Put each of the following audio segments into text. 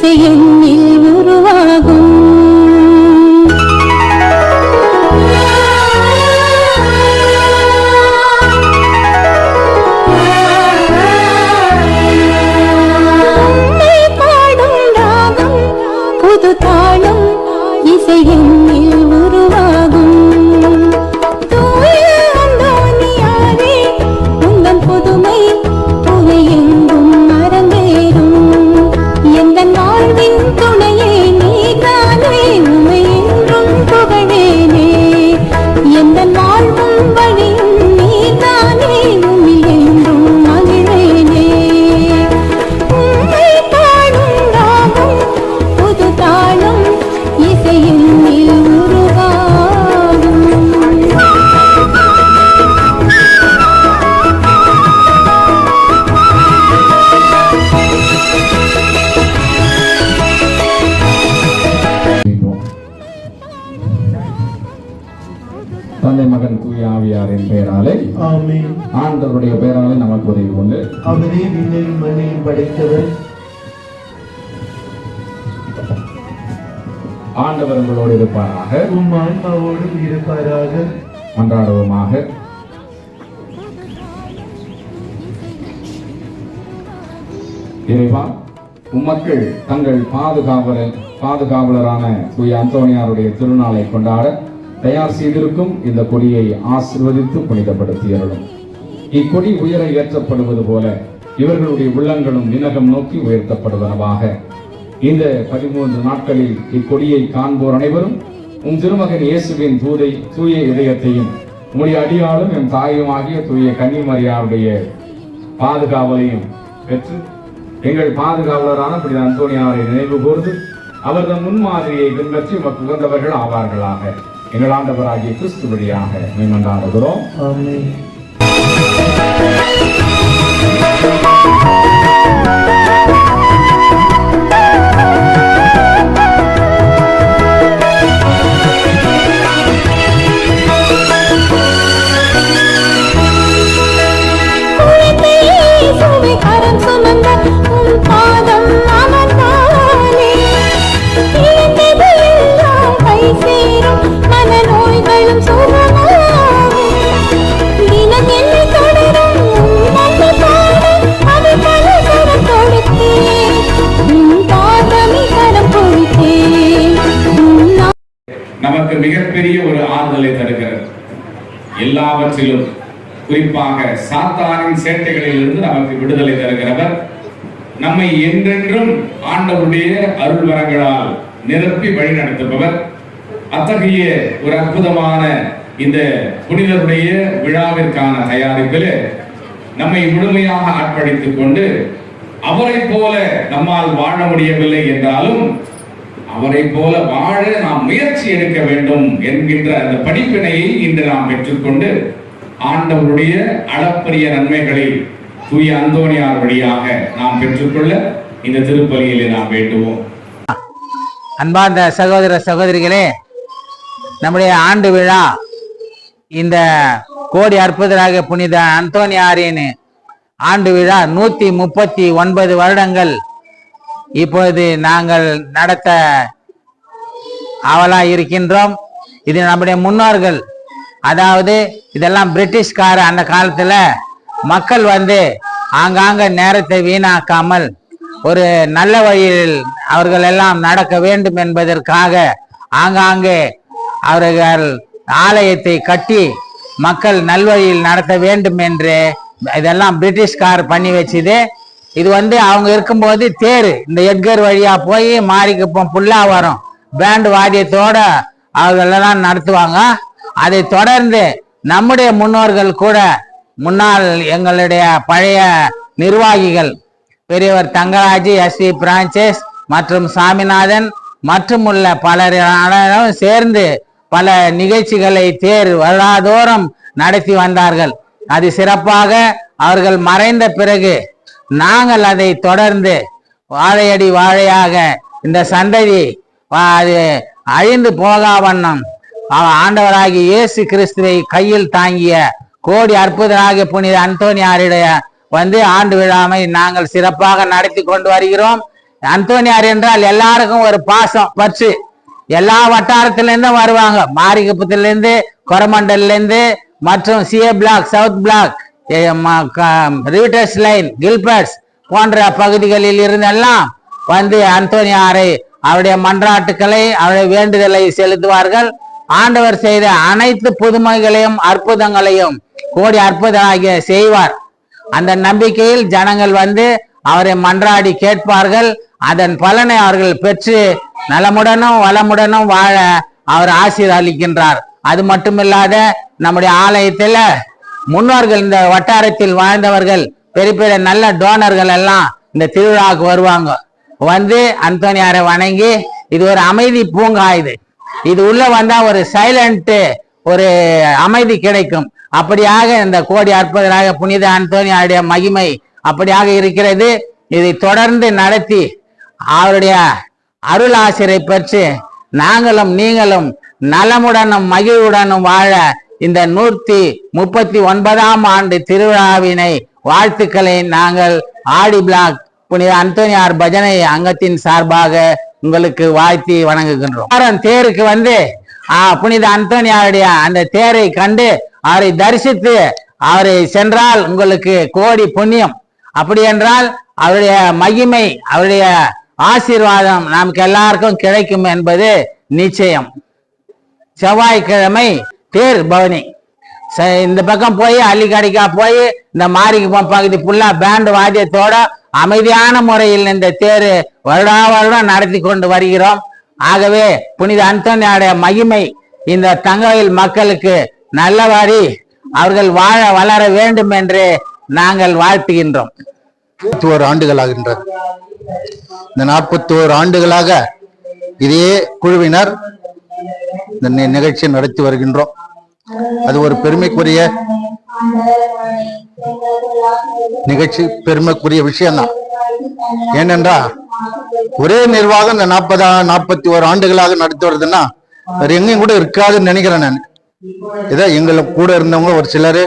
புது தாளம் இசை ஆவியாரின் பெயராலே ஆண்டவருடைய பெயராலே நமக்கு உதவி கொண்டு அவரே விண்ணையும் மண்ணையும் படைத்தவர். ஆண்டவர் உங்களோடு இருப்பாராக. உம் ஆன்மாவோடும் இருப்பாராக. மன்றாடுவோமாக. இறைவா உம்மக்கள் தங்கள் பாதுகாவலர் பாதுகாவலரான தூய அந்தோனியாருடைய திருநாளை கொண்டாட தயார் செய்திருக்கும் இந்த கொடியை ஆசிர்வதித்து புனிதப்படுத்தியருளும் இக்கொடி உயர ஏற்றப்படுவது போல இவர்களுடைய உள்ளங்களும் விண்ணகம் நோக்கி உயர்த்தப்படுவனவாக. இந்த பதிமூன்று நாட்களில் இக்கொடியை காண்போர் அனைவரும் உன் திருமகன் இயேசுவின் தூதை தூய இதயத்தையும் உம்முடைய அடியாலும் என் தாயுமாகிய தூய கன்னிமரியாருடைய பாதுகாவலையும் பெற்று எங்கள் பாதுகாவலரான புனித அந்தோனியாரை நினைவு கூர்ந்து அவரது முன்மாதிரியை பின்பற்றி உமக்கு உகந்தவர்கள் ஆவார்களாக. எங்கள் ஆண்டவராகிய கிறிஸ்து வழியாக மேம்பண்டாடுகிறோம் ஒரு ஆறுதலை தருகிறது எல்லாவற்றிலும் குறிப்பாக சாத்தானின் சேட்டைகளிலிருந்து நமக்கு விடுதலை தருகிறவர். நம்மை என்றென்றும் ஆண்டவருடைய அருள் வரங்களால் நிரப்பி வழிநடத்துபவர் அத்தகைய ஒரு அற்புதமான இந்த புனிதருடைய விழாவிற்கான தயாரிப்பில் நம்மை முழுமையாக ஆட்படைத்துக் கொண்டு அவரை போல நம்மால் வாழ முடியவில்லை என்றாலும் அவரை போல வாழ நாம் முயற்சி எடுக்க வேண்டும் என்கின்ற அந்த படிப்பினையை இன்று நாம் பெற்றுக்கொண்டு ஆண்டவருடைய அளப்பரிய நன்மைகளை தூய அந்தோணியார் வழியாக நாம் பெற்றுக்கொள்ள இந்த திருப்பலியிலே நாம் வேண்டுவோம். அன்பார்ந்த சகோதர சகோதரிகளே நம்முடைய ஆண்டு விழா இந்த கோடி அற்புதராக புனித அந்தோனியாரின் ஆண்டு விழா நூத்தி முப்பத்தி ஒன்பது வருடங்கள் இப்பொழுது நாங்கள் நடத்த அவலா இருக்கின்றோம். இது நம்முடைய முன்னோர்கள். அதாவது இதெல்லாம் பிரிட்டிஷ்கார அந்த காலத்துல மக்கள் வந்து ஆங்காங்க நேரத்தை வீணாக்காமல் ஒரு நல்ல வழியில் அவர்கள் எல்லாம் நடக்க வேண்டும் என்பதற்காக ஆங்காங்கே அவர்கள் ஆலயத்தை கட்டி மக்கள் நல்வழியில் நடத்த வேண்டும் என்று இதெல்லாம் பிரிட்டிஷ்கார் பண்ணி வச்சுது. இது வந்து அவங்க இருக்கும்போது தேர். இந்த எட்கர் வழியா போய் மாரிக்குப்பம் புல்லா வரும் பேண்ட் வாத்தியத்தோட அவர்களெல்லாம் நடத்துவாங்க. அதை தொடர்ந்து நம்முடைய முன்னோர்கள் கூட முன்னாள் எங்களுடைய பழைய நிர்வாகிகள் பெரியவர் தங்கராஜ் எஸ் வி பிரான்சஸ் மற்றும் சாமிநாதன் மற்றும் உள்ள பலரும் சேர்ந்து பல நிகழ்ச்சிகளை தேர் வருடாதோறும் நடத்தி வந்தார்கள். அது சிறப்பாக அவர்கள் மறைந்த பிறகு நாங்கள் அதை தொடர்ந்து வாழையடி வாழையாக இந்த சந்ததி வா- அது அழிந்து போகா வண்ணம் அவ- ஆண்டவராகிய இயேசு கிறிஸ்துவை கையில் தாங்கிய கோடி அற்புதராகிய புனித அந்தோனியாருடைய வந்து ஆண்டு விழாவை நாங்கள் சிறப்பாக நடத்தி கொண்டு வருகிறோம். அந்தோனியார் என்றால் எல்லாருக்கும் ஒரு பாசம் பற்று. எல்லா வட்டாரத்திலிருந்தும் வருவாங்க. மாரிகுப்பத்திலிருந்து கொரமண்டல்லேருந்து மற்றும் CA block south block. Riveters line Gilberts போன்ற பகுதிகளில் இருந்தெல்லாம் வந்து அந்தோனியாரை அவருடைய மன்றாட்டுக்களை அவருடைய வேண்டுதலை செலுத்துவார்கள். ஆண்டவர் செய்த அனைத்து புதுமைகளையும் அற்புதங்களையும் கோடி அற்புதமாகிய செய்வார். அந்த நம்பிக்கையில் ஜனங்கள் வந்து அவரை மன்றாடி கேட்பார்கள். அதன் பலனை அவர்கள் பெற்று நலமுடனும் வளமுடனும் வாழ அவர் ஆசீர்வதிக்கின்றார். அது மட்டுமில்லாத நம்முடைய ஆலயத்தில் முன்னோர்கள் இந்த வட்டாரத்தில் வாழ்ந்தவர்கள் பெரிய பெரிய நல்ல டோனர்கள் எல்லாம் இந்த திருவிழாவுக்கு வருவாங்க. வந்து அந்தோனியாரை வணங்கி இது ஒரு அமைதி பூங்கா இது. இது உள்ள வந்தா ஒரு சைலண்ட் ஒரு அமைதி கிடைக்கும். அப்படியாக இந்த கோடி அற்புதராக புனித அந்தோனியாருடைய மகிமை அப்படியாக இருக்கிறது. இதை தொடர்ந்து நடத்தி அவருடைய அருள் ஆசிரை பெற்று நாங்களும் நீங்களும் நலமுடனும் மகிழ்வுடனும் வாழ இந்த நூற்றி முப்பத்தி ஒன்பதாம் ஆண்டு திருவிழாவினை வாழ்த்துக்களை நாங்கள் ஆடி பிளாக் புனித அந்தோனியார் பஜனை அங்கத்தின் சார்பாக உங்களுக்கு வாழ்த்தி வணங்குகின்றோம். தேருக்கு வந்து புனித அந்தோனியாருடைய அந்த தேரை கண்டு அவரை தரிசித்து அவரை சென்றால் உங்களுக்கு கோடி புண்ணியம். அப்படி என்றால் அவருடைய மகிமை அவருடைய ஆசீர்வாதம் நமக்கு எல்லாருக்கும் கிடைக்கும் என்பது நிச்சயம். செவ்வாய்க்கிழமை தேர் பவனி. ச- இந்த பக்கம் போய் அள்ளிக்கடிக்கா போய் இந்த மாரிக்கு பகுதி ஃபுல்லா பேண்ட் வாத்தியத்தோட அமைதியான முறையில் இந்த தேர் வருடா வருடம் நடத்தி கொண்டு வருகிறோம். ஆகவே புனித அந்தோனியாருடைய மகிமை இந்த தங்கவில் மக்களுக்கு நல்லவாரி அவர்கள் வாழ வளர வேண்டும் என்று நாங்கள் வாழ்த்துகின்றோம். ஒரு ஆண்டுகளாகின்றது. இந்த நாற்பத்தி ஓரு ஆண்டுகளாக இதே குழுவினர் இந்த நிகழ்ச்சி நிகழ்ச்சியை நடத்தி வருகின்றோம். அது ஒரு பெருமைக்குரிய நிகழ்ச்சி பெருமைக்குரிய விஷயம்தான். ஏனென்றா ஒரே நிர்வாகம் இந்த நாற்பதா நாற்பத்தி ஒரு ஆண்டுகளாக நடத்தி வருதுன்னா வேற எங்கேயும் கூட இருக்காதுன்னு நினைக்கிறேன் நான். இதோ எங்களை கூட இருந்தவங்க ஒரு சிலர்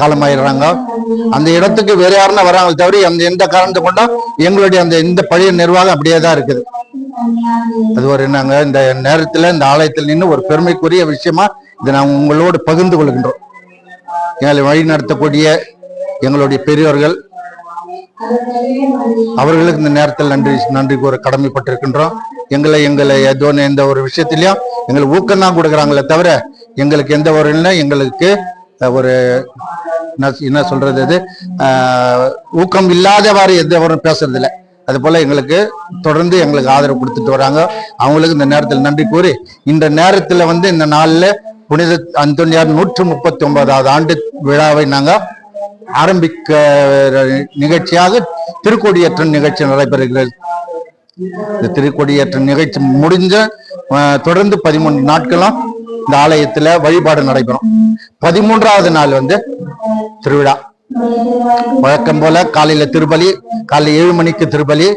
காலமாயிடுறாங்க. அந்த இடத்துக்கு வேற யாருன்னா வராங்க தவிர அந்த எந்த காரணத்தை கொண்டா எங்களுடைய அந்த இந்த பழைய நிர்வாகம் அப்படியே தான் இருக்குது. அது ஒரு நாங்க இந்த நேரத்துல இந்த ஆலயத்தில் நின்று ஒரு பெருமைக்குரிய விஷயமா இதை நாங்கள் உங்களோடு பகிர்ந்து கொள்கின்றோம். எங்களை வழி நடத்தக்கூடிய எங்களுடைய பெரியோர்கள் அவர்களுக்கு இந்த நேரத்தில் நன்றி நன்றி கூற கடமைப்பட்டிருக்கின்றோம். எங்களை எங்களை ஏதோ எந்த ஒரு விஷயத்திலையும் எங்களுக்கு ஊக்கம் தான் கொடுக்குறாங்களே தவிர எங்களுக்கு எந்த ஒரு இல்லை எங்களுக்கு ஒரு என்ன என்ன சொல்றது அது? ஊக்கம் இல்லாதவாறு எந்த ஒரு பேசுறது இல்லை அது போல எங்களுக்கு தொடர்ந்து எங்களுக்கு ஆதரவு கொடுத்துட்டு வராங்க. அவங்களுக்கு இந்த நேரத்தில் நன்றி கூறி இந்த நேரத்தில் வந்து இந்த நாளில் புனித அந்தோனியார் நூற்று முப்பத்தி ஒன்பதாவது ஆண்டு விழாவை நாங்கள் ஆரம்பிக்க நிகழ்ச்சியாக திருக்கோடியேற்றம் நிகழ்ச்சி நடைபெறுகிறது. இந்த திருக்கொடியேற்ற நிகழ்ச்சி முடிஞ்ச தொடர்ந்து பதிமூன்று நாட்களும் இந்த ஆலயத்துல வழிபாடு நடைபெறும். பதிமூன்றாவது நாள் வந்து திருவிழா. வழக்கம் போல காலையில திருப்பலி காலைல ஏழு மணிக்கு திருப்பலி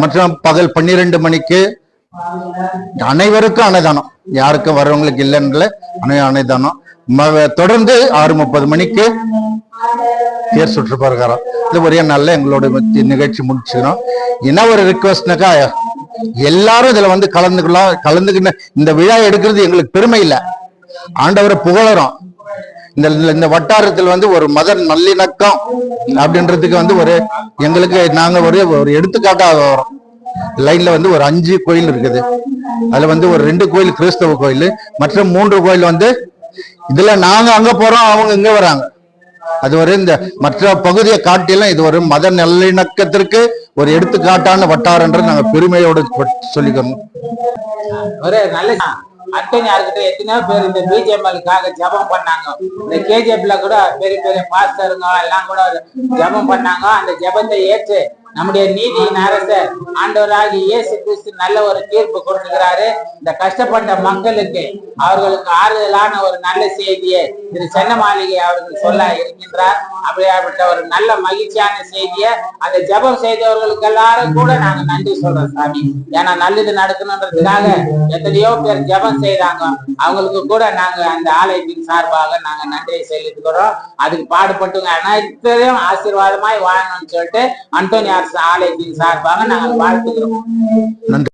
மற்றும் பகல் பன்னிரெண்டு மணிக்கு. அனைவருக்கும் அன்னதானம். யாருக்கும் வர்றவங்களுக்கு இல்லைன்னு அனை அன்னதானம். தொடர்ந்து ஆறு முப்பது மணிக்கு தேர் சுற்று பிரகாரம். இது ஒரே நாள்ல எங்களோட நிகழ்ச்சி முடிச்சுக்கிறோம். என்ன ஒரு ரிக்வஸ்ட்னாக்கா எல்லாரும் இதுல வந்து கலந்துக்கலாம் கலந்துக்கின இந்த விழா எடுக்கிறது எங்களுக்கு பெருமை இல்லை. ஆண்டவரை புகழறோம். இந்த இந்த- வட்டாரத்தில் வந்து ஒரு மத நல்லிணக்கம் அப்படின்றதுக்கு வந்து ஒரு எங்களுக்கு நாங்க ஒரு ஒரு எடுத்துக்காட்டாக வரோம். லைன்ல வந்து ஒரு அஞ்சு கோயில் இருக்குது. அதுல வந்து ஒரு ரெண்டு கோயில் கிறிஸ்தவ கோயில் மற்ற மூன்று கோயில் வந்து இதுல நாங்க அங்க போறோம் அவங்க இங்க வராங்க. அது ஒரு இந்த மற்ற பகுதியை காட்டிலும் இது ஒரு மத நல்லிணக்கத்திற்கு ஒரு எடுத்துக்காட்டான வட்டாரன்றது நாங்க பெருமையோடு சொல்லிக்கிறோம். ஒரு நல்ல அட்டனியார்கிட்ட எத்தனையோ பேர் இந்த பிஜேபிக்காக ஜெபம் பண்ணாங்க. இந்த கேஜிஎஃப்ல கூட பெரிய பெரிய பாஸ்டருங்க எல்லாம் கூட ஜபம் பண்ணாங்க. அந்த ஜபத்தை ஏற்று நம்முடைய நீதியின் அரச ஆண்டவராகி இயேசு கிறிஸ்து நல்ல ஒரு தீர்ப்பு கொடுத்துக்கிறாரு இந்த கஷ்டப்பட்ட மக்களுக்கு அவர்களுக்கு ஆறுதலான ஒரு நல்ல செய்தியை திரு சென்ன மாளிகை அவர்கள் சொல்ல இருக்கின்றார். அப்படியாப்பட்ட ஒரு நல்ல மகிழ்ச்சியான செய்தியை அந்த ஜெபம் செய்தவர்களுக்கு எல்லாரும் கூட நாங்க நன்றி சொல்றோம் சாமி. ஏன்னா நல்லது நடக்கணுன்றதுக்காக எத்தனையோ பேர் ஜெபம் செய்யறாங்க அவங்களுக்கு கூட நாங்க அந்த ஆலயத்தின் சார்பாக நாங்க நன்றியை செலுத்துக்கிறோம் அதுக்கு பாடுபட்டுங்க. அனைத்தையும் ஆசீர்வாதமாய் வாழணும்னு சொல்லிட்டு அந்தோனியார் அரசு ஆலயத்தின் சார்பாக நாங்கள் வாழ்த்துகிறோம் நன்றி.